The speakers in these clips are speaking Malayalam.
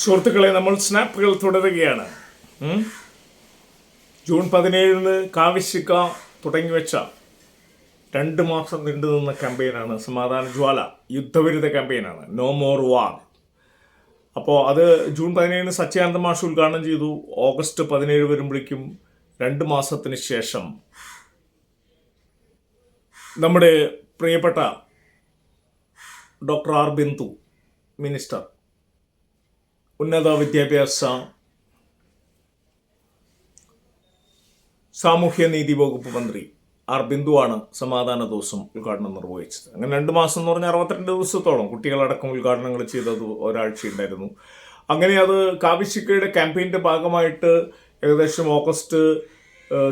സുഹൃത്തുക്കളെ നമ്മൾ സ്നാപ്പുകൾ തുടരുകയാണ്? ജൂൺ പതിനേഴിന് കാവിശിക്ക തുടങ്ങി വെച്ച രണ്ട് മാസം നീണ്ടു നിന്ന ക്യാമ്പയിനാണ് സമാധാന ജ്വാല യുദ്ധവിരുദ്ധ ക്യാമ്പയിനാണ്. നോ മോർ വാർ അപ്പോൾ അത് ജൂൺ പതിനേഴിന് സച്ചിദാനന്ദ മാഷ് ഉദ്ഘാടനം ചെയ്തു. ഓഗസ്റ്റ് പതിനേഴ് വരുമ്പോഴേക്കും രണ്ട് മാസത്തിന് ശേഷം നമ്മുടെ പ്രിയപ്പെട്ട ഡോക്ടർ ആർ ബിന്ദു മിനിസ്റ്റർ ഉന്നത വിദ്യാഭ്യാസ സാമൂഹ്യനീതി വകുപ്പ് മന്ത്രി ആർ ബിന്ദുവാണ് സമാധാന ദിവസം ഉദ്ഘാടനം നിർവഹിച്ചത്. അങ്ങനെ രണ്ട് മാസം എന്ന് പറഞ്ഞാൽ അറുപത്തിരണ്ട് ദിവസത്തോളം കുട്ടികളടക്കം ഉദ്ഘാടനങ്ങൾ ചെയ്തത് ഒരാഴ്ച ഉണ്ടായിരുന്നു അങ്ങനെ അത് കാവിശിക്കയുടെ ക്യാമ്പയിന്റെ ഭാഗമായിട്ട് ഏകദേശം ഓഗസ്റ്റ്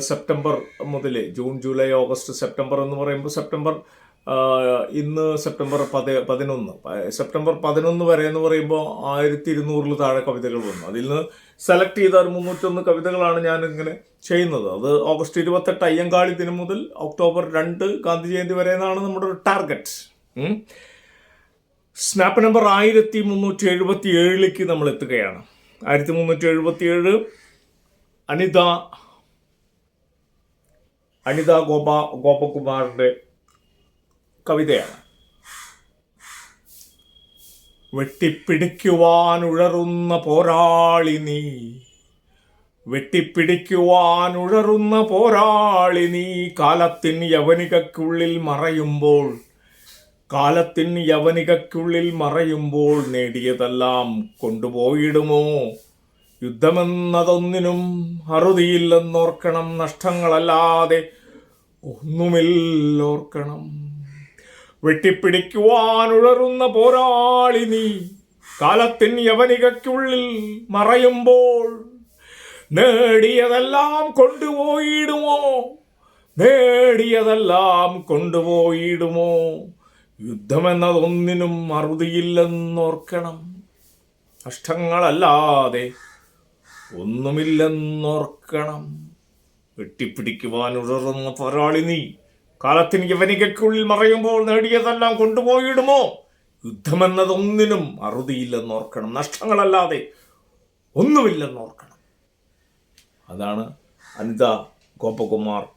സെപ്റ്റംബർ മുതൽ ജൂൺ ജൂലൈ ഓഗസ്റ്റ് സെപ്റ്റംബർ എന്ന് പറയുമ്പോൾ സെപ്റ്റംബർ ഇന്ന് സെപ്റ്റംബർ പതി പതിനൊന്ന്. സെപ്റ്റംബർ പതിനൊന്ന് വരെ എന്ന് പറയുമ്പോൾ ആയിരത്തി ഇരുന്നൂറിൽ താഴെ കവിതകൾ വന്നു. അതിൽ നിന്ന് സെലക്ട് ചെയ്ത ഒരു മുന്നൂറ്റൊന്ന് കവിതകളാണ് ഞാൻ ഇങ്ങനെ ചെയ്യുന്നത്. അത് ഓഗസ്റ്റ് ഇരുപത്തെട്ട് അയ്യങ്കാളി ദിനം മുതൽ ഒക്ടോബർ രണ്ട് ഗാന്ധി ജയന്തി വരെ എന്നാണ് നമ്മുടെ ഒരു ടാർഗറ്റ് സ്നാപ്പ് നമ്പർ ആയിരത്തി മുന്നൂറ്റി എഴുപത്തി ഏഴിലേക്ക് നമ്മൾ എത്തുകയാണ്. ആയിരത്തി മുന്നൂറ്റി എഴുപത്തി ഏഴ് അനിത അനിത ഗോപ ഗോപകുമാറിന്റെ കവിതയാണ്. വെട്ടിപ്പിടിക്കുവാൻ ഉഴറുന്ന പോരാളി നീ. വെട്ടിപ്പിടിക്കുവാൻ ഉഴറുന്ന പോരാളി നീ കാലത്തിൻ യവനികക്കുള്ളിൽ മറയുമ്പോൾ കാലത്തിൻ യവനികക്കുള്ളിൽ മറയുമ്പോൾ നേടിയതെല്ലാം കൊണ്ടുപോയിടുമോ? യുദ്ധമെന്നതൊന്നിനും അറുതിയില്ലെന്നോർക്കണം നഷ്ടങ്ങളല്ലാതെ ഒന്നുമില്ലോർക്കണം. വെട്ടിപ്പിടിക്കുവാൻ ഉഴറുന്ന പോരാളി നീ. കാലത്തിൻ യവനികയ്ക്കുള്ളിൽ മറയുമ്പോൾ നേടിയതെല്ലാം കൊണ്ടുപോയിടുമോ? നേടിയതെല്ലാം കൊണ്ടുപോയിടുമോ? യുദ്ധമെന്നതൊന്നിനും അറുതിയില്ലെന്നോർക്കണം. നഷ്ടങ്ങളല്ലാതെ ഒന്നുമില്ലെന്നോർക്കണം. വെട്ടിപ്പിടിക്കുവാൻ ഉഴറുന്ന പോരാളി നീ. കാലത്തിന് യവനികയ്ക്കുള്ളിൽ മറയുമ്പോൾ നേടിയതെല്ലാം കൊണ്ടുപോയിടുമോ? യുദ്ധമെന്നതൊന്നിനും അറുതിയില്ലെന്നോർക്കണം നഷ്ടങ്ങളല്ലാതെ ഒന്നുമില്ലെന്നോർക്കണം അതാണ് അനിത ഗോപകുമാർ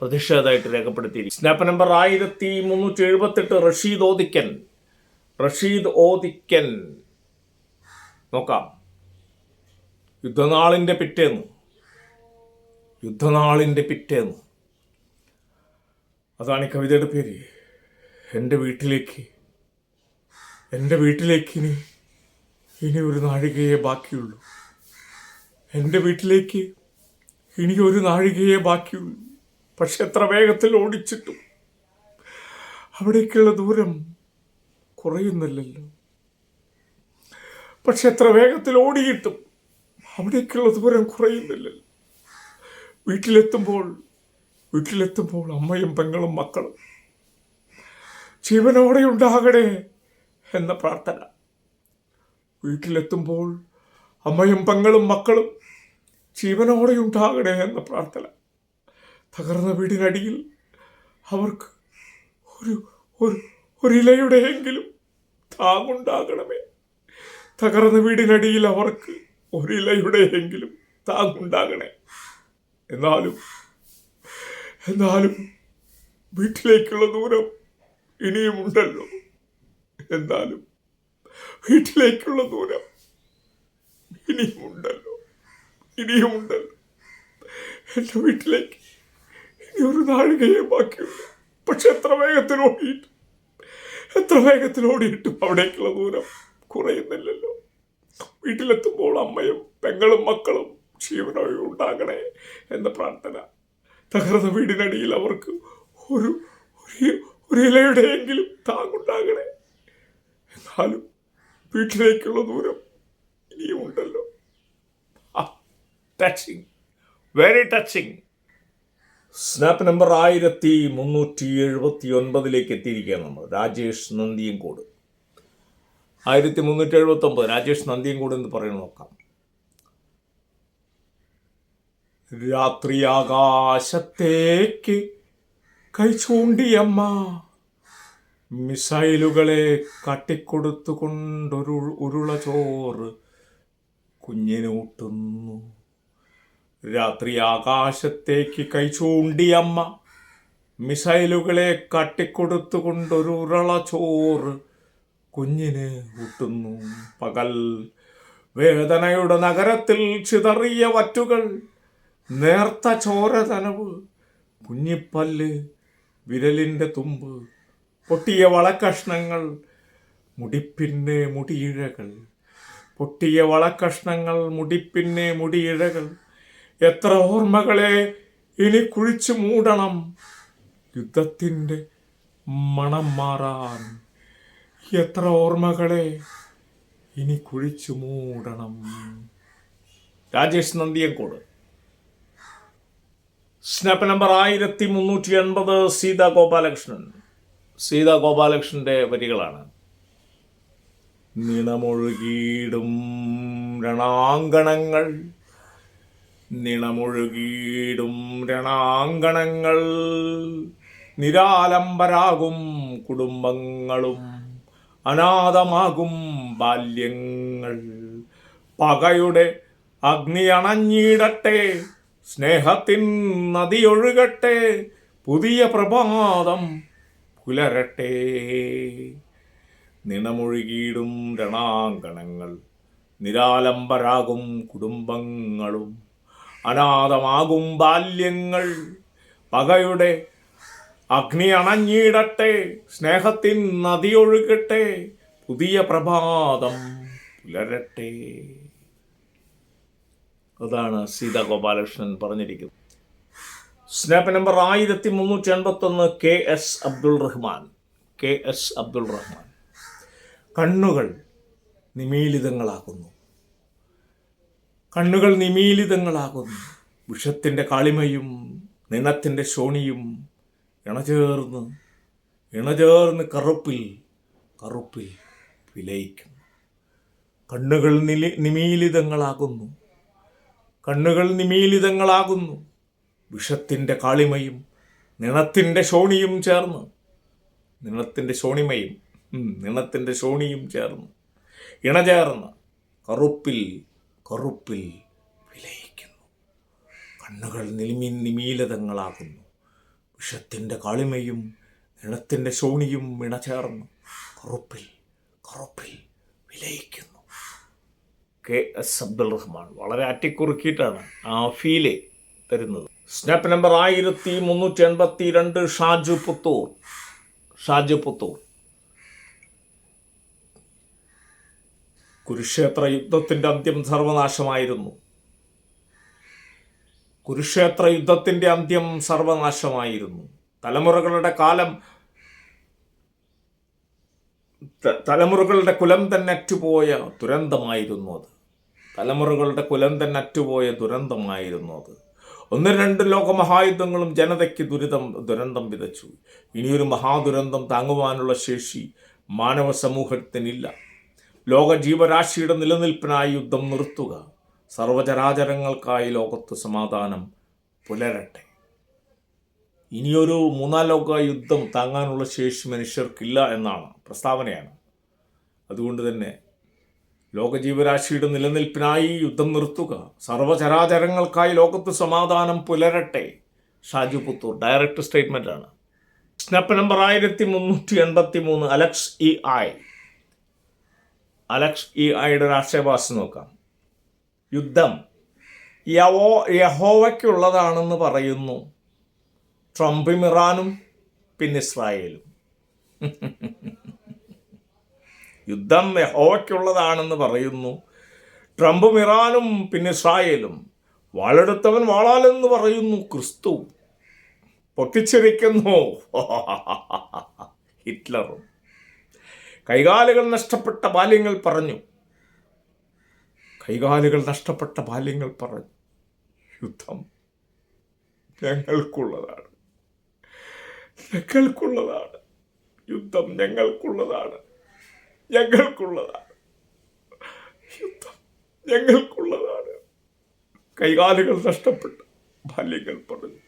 പ്രതിഷേധമായിട്ട് രേഖപ്പെടുത്തി സ്നാപ്പ് നമ്പർ ആയിരത്തി മുന്നൂറ്റി എഴുപത്തെട്ട് റഷീദ് ഓദിക്കൻ റഷീദ് ഓദിക്കൻ നോക്കാം. യുദ്ധനാളിന്റെ പിറ്റേന്ന്. യുദ്ധനാളിന്റെ പിറ്റേന്ന്. അതാണ് ഈ കവിതയുടെ പേര്. എന്റെ വീട്ടിലേക്ക് എന്റെ വീട്ടിലേക്ക് ഇനി ഇനി ഒരു നാഴികയെ ബാക്കിയുള്ളൂ. എന്റെ വീട്ടിലേക്ക് ഇനി ഒരു നാഴികയെ ബാക്കിയുള്ളൂ. പക്ഷെ എത്ര വേഗത്തിൽ ഓടിച്ചിട്ടും അവിടേക്കുള്ള ദൂരം കുറയുന്നില്ലല്ലോ. പക്ഷെ എത്ര വേഗത്തിൽ ഓടിയിട്ടും അവിടേക്കുള്ള ദൂരം കുറയുന്നില്ലല്ലോ. വീട്ടിലെത്തുമ്പോൾ വീട്ടിലെത്തുമ്പോൾ അമ്മയും പെങ്ങളും മക്കളും ജീവനോടെ ഉണ്ടാകണേ എന്ന പ്രാർത്ഥന. വീട്ടിലെത്തുമ്പോൾ അമ്മയും പെങ്ങളും മക്കളും ജീവനോടെ ഉണ്ടാകണേ എന്ന പ്രാർത്ഥന. തകർന്ന വീടിനടിയിൽ അവർക്ക് ഒരു ഒരു ഒരിലയുടെയെങ്കിലും താങ്ങുണ്ടാകണമേ. തകർന്ന വീടിനടിയിൽ അവർക്ക് ഒരിലയുടെയെങ്കിലും താങ്ങുണ്ടാകണേ. എന്നാലും എന്നാലും വീട്ടിലേക്കുള്ള ദൂരം ഇനിയുമുണ്ടല്ലോ എന്നാലും വീട്ടിലേക്കുള്ള ദൂരം ഇനിയുമുണ്ടല്ലോ ഇനിയുമുണ്ടല്ലോ എന്റെ വീട്ടിലേക്ക് ഇനി ഒരു നാഴികയെ ബാക്കിയുള്ളൂ പക്ഷെ എത്ര വേഗത്തിൽ ഓടിയിട്ടും എത്ര വേഗത്തിൽ ഓടിയിട്ടും അവിടേക്കുള്ള ദൂരം കുറയുന്നില്ലല്ലോ. വീട്ടിലെത്തുമ്പോൾ അമ്മയും പെങ്ങളും മക്കളും ജീവനോടെ ഉണ്ടാകണേ എന്ന പ്രാർത്ഥന തകർന്ന വീടിനടിയിൽ അവർക്ക് ഒരു ഒരു- ഇലയുടെയെങ്കിലും താങ്ങുണ്ടാകണേ. എന്നാലും വീട്ടിലേക്കുള്ള ദൂരം ഇനിയും ഉണ്ടല്ലോ. Touching very touching snap number ആയിരത്തി മുന്നൂറ്റി എഴുപത്തി ഒൻപതിലേക്ക് എത്തിയിരിക്കുകയാണ് നമ്മൾ. രാജേഷ് നന്ദിയങ്കോട്. ആയിരത്തി മുന്നൂറ്റി എഴുപത്തി ഒമ്പത് രാജേഷ് നന്ദിയങ്കോട് എന്ന് പറയുന്നത് നോക്കാം. രാത്രിയാകാശത്തേക്ക് കൈ ചൂണ്ടിയമ്മ മിസൈലുകളെ കട്ടിക്കൊടുത്തുകൊണ്ടൊരു ഉരുള ചോറ് കുഞ്ഞിനൂട്ടുന്നു. രാത്രി ആകാശത്തേക്ക് കൈ ചൂണ്ടിയമ്മ മിസൈലുകളെ കട്ടിക്കൊടുത്തുകൊണ്ടൊരു ഉരുള ചോറ് കുഞ്ഞിന് ഊട്ടുന്നു. പകൽ വേദനയുടെ നഗരത്തിൽ ചിതറിയ വറ്റുകൾ നേർത്ത ചോര നനവ് കുഞ്ഞിപ്പല്ല് വിരലിന്റെ തുമ്പ് പൊട്ടിയ വളക്കഷ്ണങ്ങൾ മുടിപ്പിന്നെ മുടിയിഴകൾ. പൊട്ടിയ വളക്കഷ്ണങ്ങൾ മുടിപ്പിന്നെ മുടിയിഴകൾ. എത്ര ഓർമ്മകളെ ഇനി കുഴിച്ചു മൂടണം. യുദ്ധത്തിന്റെ മണം മാറാൻ എത്ര ഓർമ്മകളെ ഇനി കുഴിച്ചു മൂടണം. രാജേഷ് നന്ദിയങ്കോട്. സ്നാപ്പ് നമ്പർ ആയിരത്തി മുന്നൂറ്റി എൺപത് സീതാ ഗോപാലകൃഷ്ണൻ. സീതാ ഗോപാലകൃഷ്ണന്റെ വരികളാണ്. നിണമൊഴുകിയിടും രണാങ്കണങ്ങൾ. നിണമൊഴുകിയിടും രണാങ്കണങ്ങൾ. നിരാലംബരാകും കുടുംബങ്ങളും. അനാഥമാകും ബാല്യങ്ങൾ. പകയുടെ അഗ്നി അണഞ്ഞിടട്ടെ. സ്നേഹത്തിൻ നദിയൊഴുകട്ടെ പുതിയ പ്രഭാതം പുലരട്ടെ. നിണമൊഴുകിയിടും രണാങ്കണങ്ങൾ നിരാലംബരാകും കുടുംബങ്ങളും അനാഥമാകും ബാല്യങ്ങൾ. പകയുടെ അഗ്നി അണഞ്ഞിടട്ടെ സ്നേഹത്തിൻ നദിയൊഴുകട്ടെ പുതിയ പ്രഭാതം പുലരട്ടെ. അതാണ് സീതാ ഗോപാലകൃഷ്ണൻ പറഞ്ഞിരിക്കുന്നത്. സ്നാപ്പ് നമ്പർ ആയിരത്തി മുന്നൂറ്റി എൺപത്തൊന്ന് K S Abdul Rahman. K S Abdul Rahman. കണ്ണുകൾ നിമീലിതങ്ങളാകുന്നു. കണ്ണുകൾ നിമീലിതങ്ങളാകുന്നു. വിഷത്തിന്റെ കാളിമയും നിണത്തിന്റെ ശോണിയും ഇണചേർന്ന് ഇണചേർന്ന് കറുപ്പിൽ കറുപ്പിൽ വിലയിക്കുന്നു. കണ്ണുകൾ നിലി നിമീലിതങ്ങളാകുന്നു. കണ്ണുകൾ നിമീലിതങ്ങളാകുന്നു. വിഷത്തിന്റെ കാളിമയും നിണത്തിന്റെ ശോണിയും ചേർന്ന്. നിണത്തിന്റെ ശോണിമയും നിണത്തിന്റെ ശോണിയും ചേർന്ന്. ഇണചേർന്ന് കറുപ്പിൽ കറുപ്പിൽ വിലയിക്കുന്നു. കണ്ണുകൾ നിലിമി നിമീലിതങ്ങളാകുന്നു. വിഷത്തിന്റെ കാളിമയും നിണത്തിന്റെ ശോണിയും ഇണചേർന്ന് കറുപ്പിൽ കറുപ്പിൽ വിലയിക്കുന്നു. കെ എസ് അബ്ദുൾ റഹ്മാൻ വളരെ അറ്റിക്കുറുക്കിയിട്ടാണ് ആ ഫീൽ തരുന്നത്. സ്നാപ്പ് നമ്പർ ആയിരത്തി മുന്നൂറ്റി എൺപത്തി രണ്ട് ഷാജു പുത്തൂർ. ഷാജു പുത്തൂർ. കുരുക്ഷേത്ര യുദ്ധത്തിന്റെ അന്ത്യം സർവനാശമായിരുന്നു. കുരുക്ഷേത്ര യുദ്ധത്തിന്റെ അന്ത്യം സർവനാശമായിരുന്നു. തലമുറകളുടെ കാലം തലമുറകളുടെ കുലം തന്നെ അറ്റുപോയ ദുരന്തമായിരുന്നു അത്. തലമുറകളുടെ കുലം തന്നെ അറ്റുപോയ ദുരന്തമായിരുന്നു അത്. ഒന്ന് രണ്ട് ലോകമഹായുദ്ധങ്ങളും ജനതയ്ക്ക് ദുരിതം ദുരന്തം വിതച്ചു. ഇനിയൊരു മഹാദുരന്തം താങ്ങുവാനുള്ള ശേഷി മാനവ സമൂഹത്തിനില്ല. ലോക ജീവരാശിയുടെ നിലനിൽപ്പിനായി യുദ്ധം നിർത്തുക. സർവചരാചരങ്ങൾക്കായി ലോകത്ത് സമാധാനം പുലരട്ടെ. ഇനിയൊരു മൂന്നാം ലോക യുദ്ധം താങ്ങാനുള്ള ശേഷി മനുഷ്യർക്കില്ല എന്നാണ് പ്രസ്താവനയാണ്. അതുകൊണ്ട് തന്നെ ലോക ജീവരാശിയുടെ നിലനിൽപ്പിനായി യുദ്ധം നിർത്തുക. സർവചരാചരങ്ങൾക്കായി ലോകത്ത് സമാധാനം പുലരട്ടെ. ഷാജു പുത്തൂർ ഡയറക്റ്റ് സ്റ്റേറ്റ്മെന്റ് ആണ്. സ്നപ്പ് നമ്പർ ആയിരത്തി മുന്നൂറ്റി എൺപത്തി മൂന്ന് Alex E I. Alex E ഐയുടെ രാഷ്ട്രീയഭാഷ നോക്കാം. യുദ്ധം യവോ യഹോവയ്ക്കുള്ളതാണെന്ന് പറയുന്നു. ട്രംപും ഇറാനും പിന്നെ ഇസ്രായേലും. യുദ്ധം യഹോവയ്ക്കുള്ളതാണെന്ന് പറയുന്നു. ട്രംപും ഇറാനും പിന്നെ ഇസ്രായേലും. വാളെടുത്തവൻ വാളാലെന്ന് പറയുന്നു ക്രിസ്തു. പൊട്ടിച്ചിരിക്കുന്നു. ഹിറ്റ്ലറും. കൈകാലുകൾ നഷ്ടപ്പെട്ട ബാല്യങ്ങൾ പറഞ്ഞു. കൈകാലുകൾ നഷ്ടപ്പെട്ട ബാല്യങ്ങൾ പറഞ്ഞു. യുദ്ധം ഞങ്ങൾക്കുള്ളതാണ്. ഞങ്ങൾക്കുള്ളതാണ്. യുദ്ധം ഞങ്ങൾക്കുള്ളതാണ്. ഞങ്ങൾക്കുള്ളതാണ്. യുദ്ധം ഞങ്ങൾക്കുള്ളതാണ്. കൈകാലുകൾ നഷ്ടപ്പെട്ട്. ബാല്യങ്ങൾ പറഞ്ഞു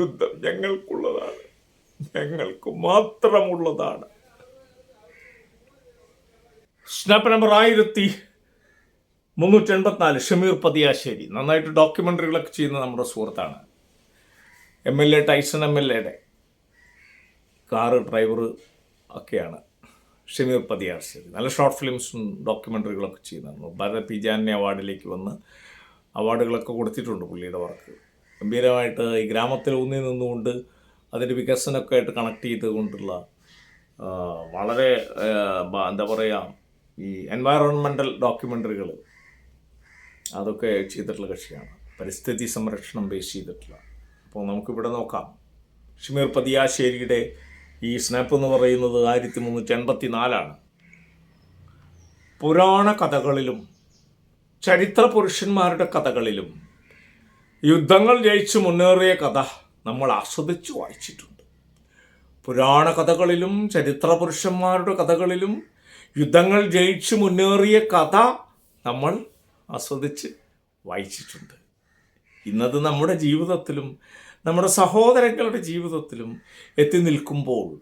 യുദ്ധം ഞങ്ങൾക്കുള്ളതാണ്. ഞങ്ങൾക്ക് മാത്രമുള്ളതാണ്. സ്നാപ്പ് നമ്പർ ആയിരത്തി മുന്നൂറ്റി എൺപത്തിനാല്. ഷമീർ പതിയാശ്ശേരി. നന്നായിട്ട് ഡോക്യുമെന്ററികളൊക്കെ ചെയ്യുന്ന നമ്മുടെ സുഹൃത്താണ്. M L A Tyson M L എയുടെ കാറ് ഡ്രൈവർ ഒക്കെയാണ്. ഷമീർ പതിയാശ്ശേരി നല്ല ഷോർട്ട് ഫിലിംസും ഡോക്യുമെന്ററികളൊക്കെ ചെയ്യുന്നു ഭാരത പി അവാർഡിലേക്ക് വന്ന് അവാർഡുകളൊക്കെ കൊടുത്തിട്ടുണ്ട് പുള്ളിയുടെ വർക്ക് ഗംഭീരമായിട്ട് ഈ ഗ്രാമത്തിൽ ഊന്നി നിന്നുകൊണ്ട് അതിന്റെ വികസനമൊക്കെ ആയിട്ട് കണക്ട് ചെയ്തുകൊണ്ടുള്ള വളരെ എന്താ പറയുക ഈ എൻവയറോൺമെന്റൽ ഡോക്യുമെന്ററികൾ അതൊക്കെ ചെയ്തിട്ടുള്ള കക്ഷിയാണ്. പരിസ്ഥിതി സംരക്ഷണം ബേസ് ചെയ്തിട്ടുള്ള. അപ്പോൾ നമുക്കിവിടെ നോക്കാം. ഷിമീർ പതിയാശ്ശേരിയുടെ ഈ സ്നാപ്പ് എന്ന് പറയുന്നത് ആയിരത്തി മുന്നൂറ്റി എൺപത്തി നാലാണ് പുരാണ കഥകളിലും ചരിത്ര പുരുഷന്മാരുടെ കഥകളിലും യുദ്ധങ്ങൾ ജയിച്ചു മുന്നേറിയ കഥ നമ്മൾ ആസ്വദിച്ച് വായിച്ചിട്ടുണ്ട്. പുരാണ കഥകളിലും ചരിത്ര പുരുഷന്മാരുടെ കഥകളിലും യുദ്ധങ്ങൾ ജയിച്ചു മുന്നേറിയ കഥ നമ്മൾ ആസ്വദിച്ച് വായിച്ചിട്ടുണ്ട്. ഇന്നത് നമ്മുടെ ജീവിതത്തിലും നമ്മുടെ സഹോദരങ്ങളുടെ ജീവിതത്തിലും എത്തി നിൽക്കുമ്പോൾ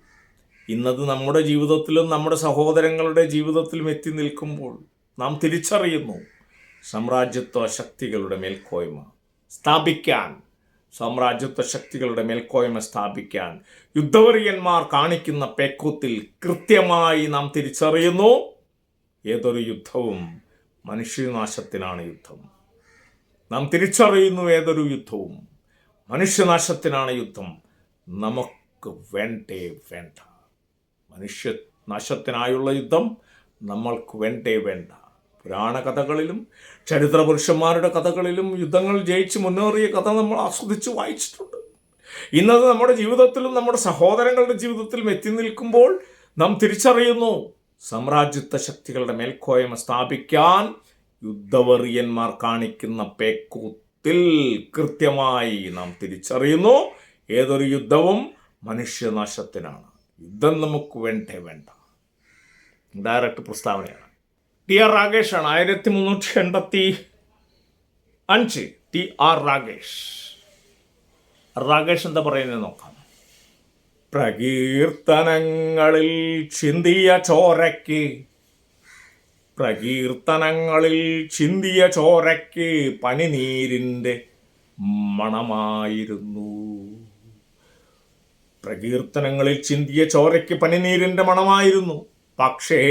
ഇന്നത് നമ്മുടെ ജീവിതത്തിലും നമ്മുടെ സഹോദരങ്ങളുടെ ജീവിതത്തിലും എത്തി നിൽക്കുമ്പോൾ നാം തിരിച്ചറിയുന്നു സാമ്രാജ്യത്വ ശക്തികളുടെ മേൽക്കോയ്മ സ്ഥാപിക്കാൻ സാമ്രാജ്യത്വ ശക്തികളുടെ മേൽക്കോയ്മ സ്ഥാപിക്കാൻ യുദ്ധവറിയന്മാർ കാണിക്കുന്ന പേക്കൂത്തിൽ കൃത്യമായി നാം തിരിച്ചറിയുന്നു ഏതൊരു യുദ്ധവും മനുഷ്യനാശത്തിനാണ് യുദ്ധം. നാം തിരിച്ചറിയുന്നു ഏതൊരു യുദ്ധവും മനുഷ്യനാശത്തിനാണ് യുദ്ധം. നമുക്ക് വേണ്ടേ വേണ്ട. മനുഷ്യ നാശത്തിനായുള്ള യുദ്ധം നമ്മൾക്ക് വേണ്ടേ വേണ്ട. പുരാണ കഥകളിലും ചരിത്ര പുരുഷന്മാരുടെ കഥകളിലും യുദ്ധങ്ങൾ ജയിച്ച് മുന്നേറിയ കഥ നമ്മൾ ആസ്വദിച്ച് വായിച്ചിട്ടുണ്ട്. ഇന്നത് നമ്മുടെ ജീവിതത്തിലും നമ്മുടെ സഹോദരങ്ങളുടെ ജീവിതത്തിലും എത്തി നിൽക്കുമ്പോൾ നാം തിരിച്ചറിയുന്നു സാമ്രാജ്യത്വ ശക്തികളുടെ മേൽക്കോയ്മ സ്ഥാപിക്കാൻ യുദ്ധവെറിയന്മാർ കാണിക്കുന്ന പേക്കൂത്തിൽ കൃത്യമായി നാം തിരിച്ചറിയുന്നു. ഏതൊരു യുദ്ധവും മനുഷ്യനാശത്തിനാണ്. യുദ്ധം നമുക്ക് വേണ്ടേ വേണ്ട. ഡയറക്റ്റ് പ്രസ്താവനയാണ്. ടി ആർ രാകേഷാണ് ആയിരത്തി മുന്നൂറ്റി എൺപത്തി അഞ്ച് ടി ആർ രാകേഷ് രാകേഷ് എന്താ പറയുന്നത് നോക്കാം. പ്രകീർത്തനങ്ങളിൽ ചിന്തിയ ചോരയ്ക്ക് പ്രകീർത്തനങ്ങളിൽ ചിന്തിയ ചോരയ്ക്ക് പനിനീരിന്റെ മണമായിരുന്നു. പ്രകീർത്തനങ്ങളിൽ ചിന്തിയ ചോരയ്ക്ക് പനിനീരിന്റെ മണമായിരുന്നു. പക്ഷേ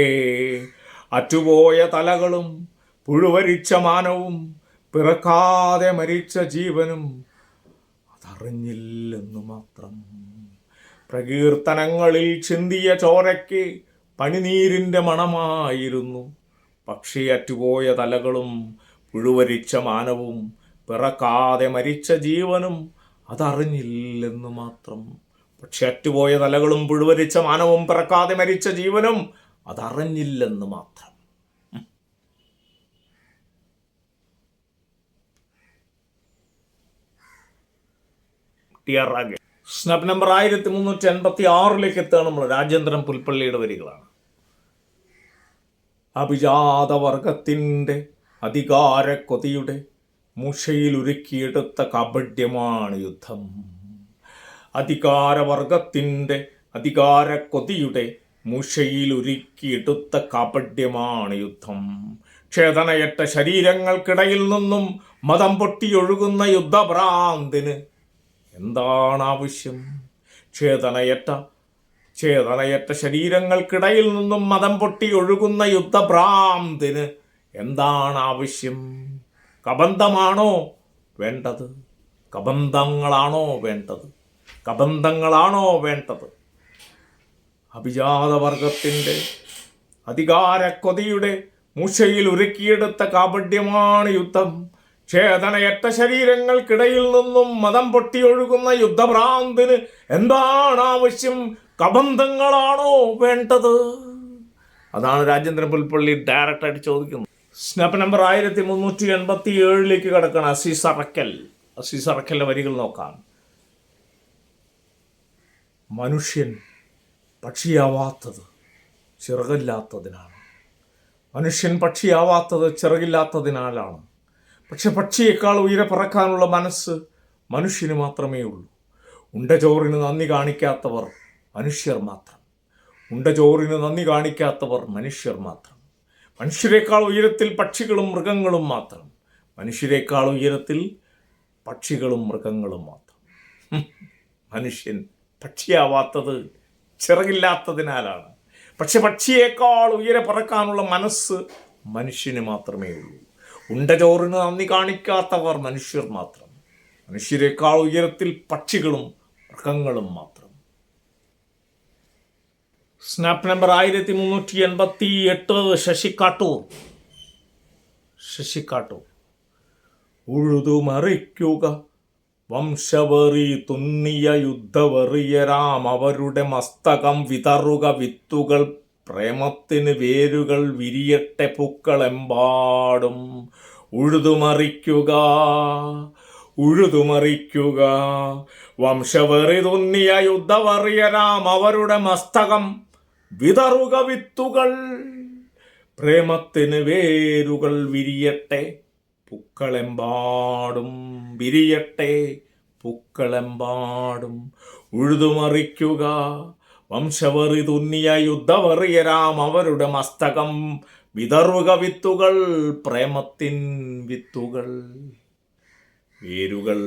അറ്റുപോയ തലകളും പുഴുവരിച്ച മാനവും പിറക്കാതെ മരിച്ച ജീവനും അതറിഞ്ഞില്ലെന്നു മാത്രം. പ്രകീർത്തനങ്ങളിൽ ചിന്തിയ ചോരയ്ക്ക് പനിനീരിന്റെ മണമായിരുന്നു. പക്ഷേ അറ്റുപോയ തലകളും പുഴുവരിച്ച മാനവും പിറക്കാതെ മരിച്ച ജീവനും അതറിഞ്ഞില്ലെന്ന് മാത്രം. പക്ഷെ അറ്റുപോയ തലകളും പുഴുവരിച്ച മാനവും പിറക്കാതെ മരിച്ച ജീവനും അതറിഞ്ഞില്ലെന്ന് മാത്രം. T R Ragesh snap number ആയിരത്തി മുന്നൂറ്റി എൺപത്തി ആറിലേക്ക് എത്തുകയാണ് നമ്മൾ. രാജേന്ദ്രൻ പുൽപ്പള്ളിയുടെ വരികളാണ്. അഭിജാതവർഗത്തിന്റെ അധികാരക്കൊതിയുടെ മുഷയിലൊരുക്കിയെടുത്ത കാപഢ്യമാണ് യുദ്ധം. അധികാരവർഗത്തിന്റെ അധികാരക്കൊതിയുടെ മുഷയിലൊരുക്കിയെടുത്ത കാപഢ്യമാണ് യുദ്ധം. ക്ഷേതനയറ്റ ശരീരങ്ങൾക്കിടയിൽ നിന്നും മതം പൊട്ടിയൊഴുകുന്ന യുദ്ധഭ്രാന്തിന് എന്താണ് ആവശ്യം? ചേതനയറ്റ ചേതനയറ്റ ശരീരങ്ങൾക്കിടയിൽ നിന്നും മതം പൊട്ടി ഒഴുകുന്ന യുദ്ധഭ്രാന്തിന് എന്താണ് ആവശ്യം? കബന്ധമാണോ വേണ്ടത്? കബന്ധങ്ങളാണോ വേണ്ടത്? കബന്ധങ്ങളാണോ വേണ്ടത്? അഭിജാതവർഗത്തിന്റെ അധികാരക്കൊതിയുടെ മുഷയിൽ ഉരുക്കിയെടുത്ത കാപഢ്യമാണ് യുദ്ധം. ഛേദനയറ്റ ശരീരങ്ങൾക്കിടയിൽ നിന്നും മതം പൊട്ടിയൊഴുകുന്ന യുദ്ധഭ്രാന്തിന് എന്താണ് ആവശ്യം? കബന്ധങ്ങളാണോ വേണ്ടത്? അതാണ് രാജേന്ദ്രൻ പുൽപ്പള്ളി ഡയറക്റ്റായിട്ട് ചോദിക്കുന്നത്. സ്നാപ്പ് നമ്പർ ആയിരത്തി മുന്നൂറ്റി എൺപത്തി ഏഴിലേക്ക് കിടക്കണം അസീസ് അറക്കൽ. അസീസ് അറക്കലിന്റെ വരികൾ നോക്കാം. മനുഷ്യൻ പക്ഷിയാവാത്തത് ചിറകില്ലാത്തതിനാണ്. മനുഷ്യൻ പക്ഷിയാവാത്തത് ചിറകില്ലാത്തതിനാലാണ്. പക്ഷെ പക്ഷിയേക്കാൾ ഉയരെ പറക്കാനുള്ള മനസ്സ് മനുഷ്യന് മാത്രമേ ഉള്ളൂ ഉണ്ട ചോറിന് നന്ദി കാണിക്കാത്തവർ മനുഷ്യർ മാത്രം. ഉണ്ട ചോറിന് നന്ദി കാണിക്കാത്തവർ മനുഷ്യർ മാത്രം. മനുഷ്യരെക്കാൾ ഉയരത്തിൽ പക്ഷികളും മൃഗങ്ങളും മാത്രം. മനുഷ്യരെക്കാൾ ഉയരത്തിൽ പക്ഷികളും മൃഗങ്ങളും മാത്രം. മനുഷ്യൻ പക്ഷിയാവാത്തത് ചിറകില്ലാത്തതിനാലാണ്. പക്ഷെ പക്ഷിയേക്കാൾ ഉയരെ പറക്കാനുള്ള മനസ്സ് മനുഷ്യന് മാത്രമേ ഉള്ളൂ. ഉണ്ട ചോറിന് നന്ദി കാണിക്കാത്തവർ മനുഷ്യർ മാത്രം. മനുഷ്യരെക്കാൾ ഉയരത്തിൽ പക്ഷികളും മൃഗങ്ങളും മാത്രം. സ്നാപ്പ് നമ്പർ ആയിരത്തി മുന്നൂറ്റി എൺപത്തി എട്ട് ശശിക്കാട്ടൂർ ശശിക്കാട്ടൂർ ഉഴുതുമറിക്കുക വംശവെറി തുന്നിയ യുദ്ധവെറിയരാം അവരുടെ മസ്തകം വിതറുക. വിത്തുകൾ പ്രേമത്തിന് വേരുകൾ വിരിയട്ടെ പൂക്കളെമ്പാടും. ഉഴുതുമറിക്കുക ഉഴുതുമറിക്കുക വംശവെറി തുന്നിയ യുദ്ധവറിയരാം അവരുടെ മസ്തകം വിതറുക വിത്തുകൾ പ്രേമത്തിന് വേരുകൾ വിരിയട്ടെ പൂക്കളെമ്പാടും വിരിയട്ടെ പൂക്കളെമ്പാടും ഉഴുതുമറിക്കുക. വംശവറി തുന്നിയ യുദ്ധവറിയരാം അവരുടെ മസ്തകം വിതറുക വിത്തുകൾ പ്രേമത്തിൻ വിത്തുകൾ വേരുകൾ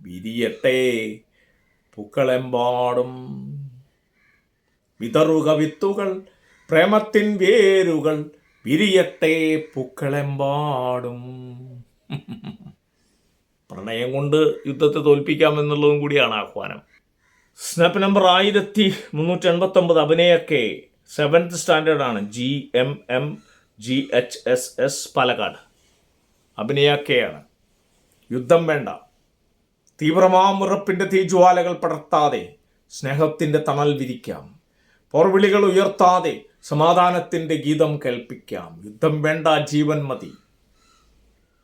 വിരിയട്ടെ പൂക്കളെമ്പാടും വിതറുക വിത്തുകൾ പ്രേമത്തിൻ വേരുകൾ വിരിയട്ടെ പൂക്കളെമ്പാടും. പ്രണയം കൊണ്ട് യുദ്ധത്തെ തോൽപ്പിക്കാമെന്നുള്ളതും കൂടിയാണ് ആഹ്വാനം. സ്നാപ്പ് നമ്പർ ആയിരത്തി മുന്നൂറ്റി എൺപത്തൊമ്പത് അഭിനയൊക്കെ seventh സ്റ്റാൻഡേർഡാണ്. G M M G H S S Palakkad. അഭിനയാക്കെയാണ്. യുദ്ധം വേണ്ട. തീവ്രമാമുറപ്പിന്റെ തീജ്വാലകൾ പടർത്താതെ സ്നേഹത്തിന്റെ തണൽ വിരിക്കാം. പോർവിളികൾ ഉയർത്താതെ സമാധാനത്തിന്റെ ഗീതം കേൾപ്പിക്കാം. യുദ്ധം വേണ്ട ജീവൻ മതി.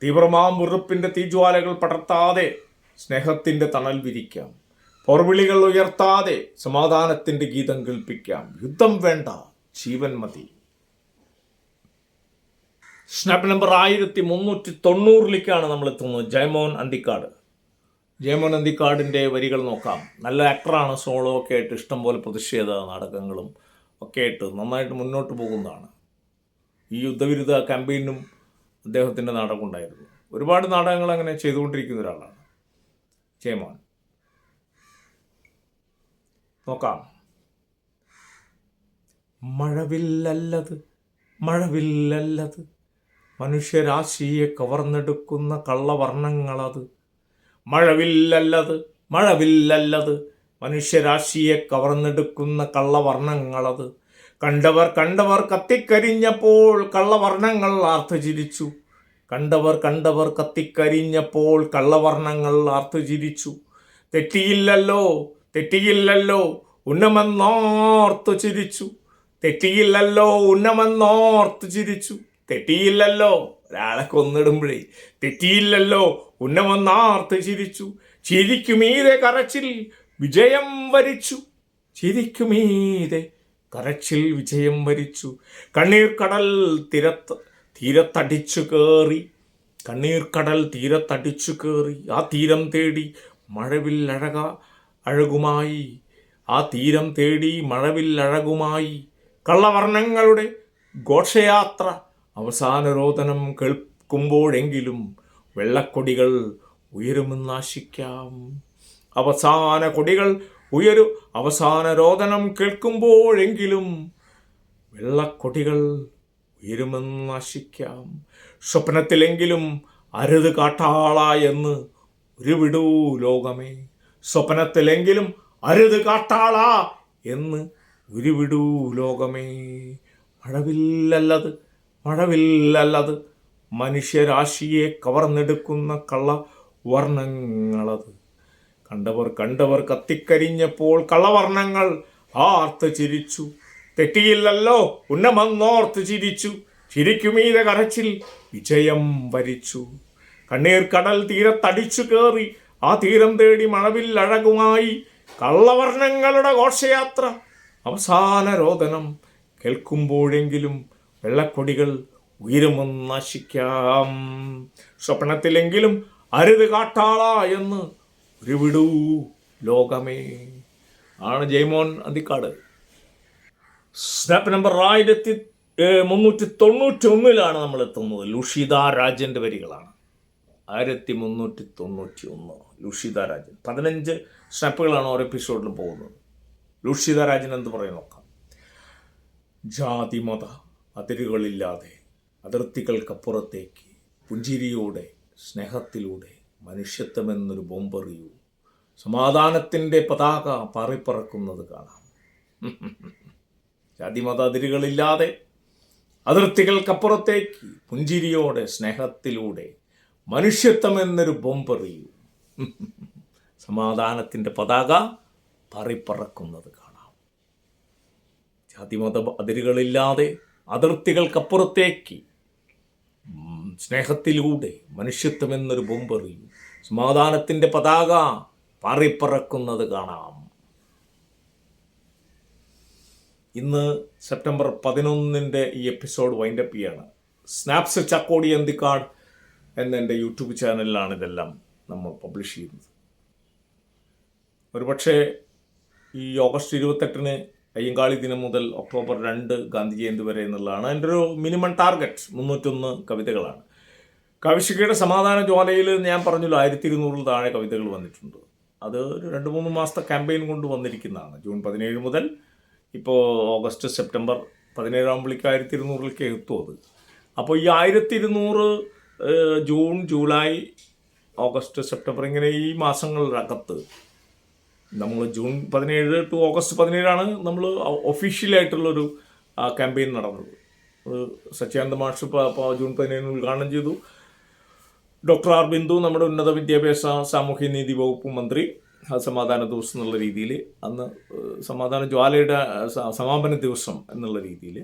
തീവ്രമാം മുറുപ്പിന്റെ തീജ്വാലകൾ പടർത്താതെ സ്നേഹത്തിന്റെ തണൽ വിരിക്കാം. പോർവിളികൾ ഉയർത്താതെ സമാധാനത്തിന്റെ ഗീതം കേൾപ്പിക്കാം. യുദ്ധം വേണ്ട ജീവൻ മതി. സ്നാപ്പ് നമ്പർ ആയിരത്തി മുന്നൂറ്റി തൊണ്ണൂറിലേക്കാണ് നമ്മൾ എത്തുന്നത്. ജയമോഹൻ അന്തിക്കാട് ജയമോഹൻ അന്തിക്കാടിന്റെ വരികൾ നോക്കാം. നല്ല ആക്ടറാണ് സോളോ ഒക്കെ ആയിട്ട് ഇഷ്ടംപോലെ പ്രതിഷേധ നാടകങ്ങളും ഒക്കെ ആയിട്ട് നന്നായിട്ട് മുന്നോട്ട് പോകുന്നതാണ്. ഈ യുദ്ധവിരുദ്ധ ക്യാമ്പയിനും അദ്ദേഹത്തിന്റെ നാടകം ഉണ്ടായിരുന്നു ഒരുപാട് നാടകങ്ങൾ അങ്ങനെ ചെയ്തുകൊണ്ടിരിക്കുന്ന ഒരാളാണ് ജയമോൻ. നോക്കാം. മഴവില്ലല്ലത് മഴവില്ലല്ലത്. മനുഷ്യരാശിയെ കവർന്നെടുക്കുന്ന കള്ളവർണങ്ങളത്. മഴവില്ലല്ലത് മഴവില്ലല്ലത്. മനുഷ്യരാശിയെ കവർന്നെടുക്കുന്ന കള്ളവർണങ്ങളത്. കണ്ടവർ കണ്ടവർ കത്തിക്കരിഞ്ഞപ്പോൾ കള്ളവർണങ്ങൾ ആർത്തുചിരിച്ചു കണ്ടവർ കണ്ടവർ കത്തിക്കരിഞ്ഞപ്പോൾ കള്ളവർണങ്ങൾ ആർത്തുചിരിച്ചു തെറ്റിയില്ലല്ലോ തെറ്റിയില്ലല്ലോ ഉന്നമെന്നോർത്തു ചിരിച്ചു. തെറ്റിയില്ലല്ലോ ഉന്നമെന്നോർത്തു ചിരിച്ചു. തെറ്റിയില്ലല്ലോ ഒരാളെ കൊന്നിടുമ്പോഴേ തെറ്റിയില്ലല്ലോ ഉന്നമെന്നാർത്ത് ചിരിച്ചു. ചിരിക്കുമീതെ കരച്ചിൽ വിജയം വരിച്ചു. ചിരിക്കുമീതെ കരച്ചിൽ വിജയം വരിച്ചു. കണ്ണീർ കടൽ തിരത്ത് തീരത്തടിച്ചു കയറി കണ്ണീർ കടൽ തീരത്തടിച്ചു കയറി ആ തീരം തേടി മഴവിൽ അഴക അഴകുമായി. ആ തീരം തേടി മഴവിൽ അഴകുമായി. കള്ളവർണങ്ങളുടെ ഘോഷയാത്ര അവസാന രോദനം കേൾക്കുമ്പോഴെങ്കിലും വെള്ളക്കൊടികൾ ഉയരുമെന്ന് നാശിക്കാം അവസാന കൊടികൾ ഉയരും. അവസാന രോദനം കേൾക്കുമ്പോഴെങ്കിലും വെള്ളക്കൊടികൾ ഉയരുമെന്ന് നാശിക്കാം സ്വപ്നത്തിലെങ്കിലും അരുത് കാട്ടാള എന്ന് ഉരുവിടൂ ലോകമേ. സ്വപ്നത്തിലെങ്കിലും അരുത് കാട്ടാള എന്ന് ഉരുവിടൂ ലോകമേ. മഴവില്ലല്ലത് മഴവില്ലല്ലത്. മനുഷ്യരാശിയെ കവർന്നെടുക്കുന്ന കള്ള വർണങ്ങളത് കണ്ടവർ കണ്ടവർ കത്തിക്കരിഞ്ഞപ്പോൾ കള്ളവർണങ്ങൾ ആർത്ത് ചിരിച്ചു. തെറ്റിയില്ലല്ലോ ഉന്നമെന്നോർത്ത് ചിരിച്ചു. ചിരിക്കുമീത കരച്ചിൽ വിജയം വരിച്ചു. കണ്ണീർ കടൽ തീരത്തടിച്ചു കയറി ആ തീരം തേടി മണവിൽ അഴകുമായി കള്ളവർണങ്ങളുടെ ഘോഷയാത്ര. അവസാന രോദനം കേൾക്കുമ്പോഴെങ്കിലും വെള്ളക്കൊടികൾ ഉയരുമെന്ന് നശിക്കാം. സ്വപ്നത്തിലെങ്കിലും അരുത് കാട്ടാള എന്ന് ഉരുവിടൂ ലോകമേ. ആണ് ജയ്മോൻ അന്തിക്കാട്. സ്നാപ്പ് നമ്പർ ആയിരത്തി മുന്നൂറ്റി തൊണ്ണൂറ്റി ഒന്നിലാണ് നമ്മൾ എത്തുന്നത്. ലുഷിത രാജന്റെ വരികളാണ്. ആയിരത്തി മുന്നൂറ്റി തൊണ്ണൂറ്റി ഒന്ന് ലുഷിത രാജൻ. പതിനഞ്ച് സ്നാപ്പുകളാണ് ഓരോ എപ്പിസോഡിലും പോകുന്നത്. ലുഷിത രാജൻ എന്ത് പറയും നോക്കാം. ജാതിമത അതിരുകളില്ലാതെ അതിർത്തികൾക്കപ്പുറത്തേക്ക് പുഞ്ചിരിയോടെ സ്നേഹത്തിലൂടെ മനുഷ്യത്വമെന്നൊരു ബോംബെറിയൂ. സമാധാനത്തിന്റെ പതാക പാറിപ്പറക്കുന്നത് കാണാം. ജാതിമത അതിരുകളില്ലാതെ അതിർത്തികൾക്കപ്പുറത്തേക്ക് പുഞ്ചിരിയോടെ സ്നേഹത്തിലൂടെ മനുഷ്യത്വം എന്നൊരു ബോംബെറിയൂ. സമാധാനത്തിന്റെ പതാക പാറിപ്പറക്കുന്നത് കാണാം. ജാതിമത അതിരുകളില്ലാതെ അതിർത്തികൾക്കപ്പുറത്തേക്ക് സ്നേഹത്തിലൂടെ മനുഷ്യത്വം എന്നൊരു ബോംബെറിയൂ സമാധാനത്തിന്റെ പതാക പാറിപ്പറക്കുന്നത് കാണാം. ഇന്ന് സെപ്റ്റംബർ പതിനൊന്നിന്റെ ഈ എപ്പിസോഡ് വൈൻഡപ്പ് ചെയ്യാണ്. സ്നാപ്സ് ചക്കോടി എന്തിക്കാട് എന്ന എന്റെ യൂട്യൂബ് ചാനലിലാണ് ഇതെല്ലാം നമ്മൾ പബ്ലിഷ് ചെയ്യുന്നത്. ഒരുപക്ഷെ ഈ ഓഗസ്റ്റ് ഇരുപത്തെട്ടിന് അയ്യങ്കാളി ദിനം മുതൽ ഒക്ടോബർ രണ്ട് ഗാന്ധി ജയന്തി വരെ എന്നുള്ളതാണ് എന്റെ ഒരു മിനിമം ടാർഗറ്റ്. മുന്നൂറ്റൊന്ന് കവിതകളാണ്. കവിശികയുടെ സമാധാന ജ്വാലയിൽ ഞാൻ പറഞ്ഞല്ലോ ആയിരത്തി ഇരുന്നൂറിൽ താഴെ കവിതകൾ വന്നിട്ടുണ്ട്. അത് ഒരു രണ്ട് മൂന്ന് മാസത്തെ ക്യാമ്പയിൻ കൊണ്ട് വന്നിരിക്കുന്നതാണ്. ജൂൺ പതിനേഴ് മുതൽ ഇപ്പോൾ ഓഗസ്റ്റ് സെപ്റ്റംബർ പതിനേഴാകുമ്പോഴേക്ക് ആയിരത്തി ഇരുന്നൂറിലേക്ക് എത്തും അത്. അപ്പോൾ ഈ ആയിരത്തി ഇരുന്നൂറ് ജൂൺ ജൂലൈ ഓഗസ്റ്റ് സെപ്റ്റംബർ ഇങ്ങനെ ഈ മാസങ്ങളിലകത്ത് നമ്മൾ ജൂൺ പതിനേഴ് ടു ഓഗസ്റ്റ് പതിനേഴാണ് നമ്മൾ ഒഫീഷ്യലായിട്ടുള്ളൊരു ക്യാമ്പയിൻ നടന്നത്. സച്ചിദാനന്ദ മാഷ് ജൂൺ പതിനേഴിന് ഉദ്ഘാടനം ചെയ്തു. ഡോക്ടർ ആർ ബിന്ദു നമ്മുടെ ഉന്നത വിദ്യാഭ്യാസ സാമൂഹ്യ നീതി വകുപ്പ് മന്ത്രി. സമാധാന ദിവസം എന്നുള്ള രീതിയിൽ അന്ന് സമാധാന ജ്വാലയുടെ സമാപന ദിവസം എന്നുള്ള രീതിയിൽ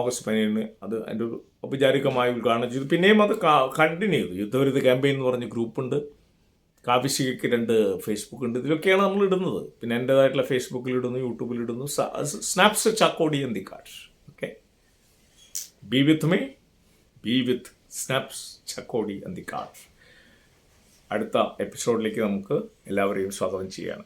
ഓഗസ്റ്റ് പതിനേഴിന് അത് അതിന്റെ ഒരു ഔപചാരികമായി ഉദ്ഘാടനം ചെയ്തു. പിന്നെയും അത് കണ്ടിന്യൂ ചെയ്തു. യുദ്ധവിരുദ്ധ ക്യാമ്പയിൻ എന്ന് പറഞ്ഞ ഗ്രൂപ്പുണ്ട് കാവിശികയ്ക്ക് രണ്ട് ഫേസ്ബുക്ക് ഉണ്ട്. ഇതിലൊക്കെയാണ് നമ്മൾ ഇടുന്നത്. പിന്നെ എന്റെതായിട്ടുള്ള ഫേസ്ബുക്കിലിടുന്നു യൂട്യൂബിലിടുന്നു സ്നാപ്സ് ചാക്കോടി എന്തി card okay be with me be with snaps ചക്കോടി അന്തിക്കാർ അടുത്ത എപ്പിസോഡിലേക്ക് നമുക്ക് എല്ലാവരെയും സ്വാഗതം ചെയ്യാണ്.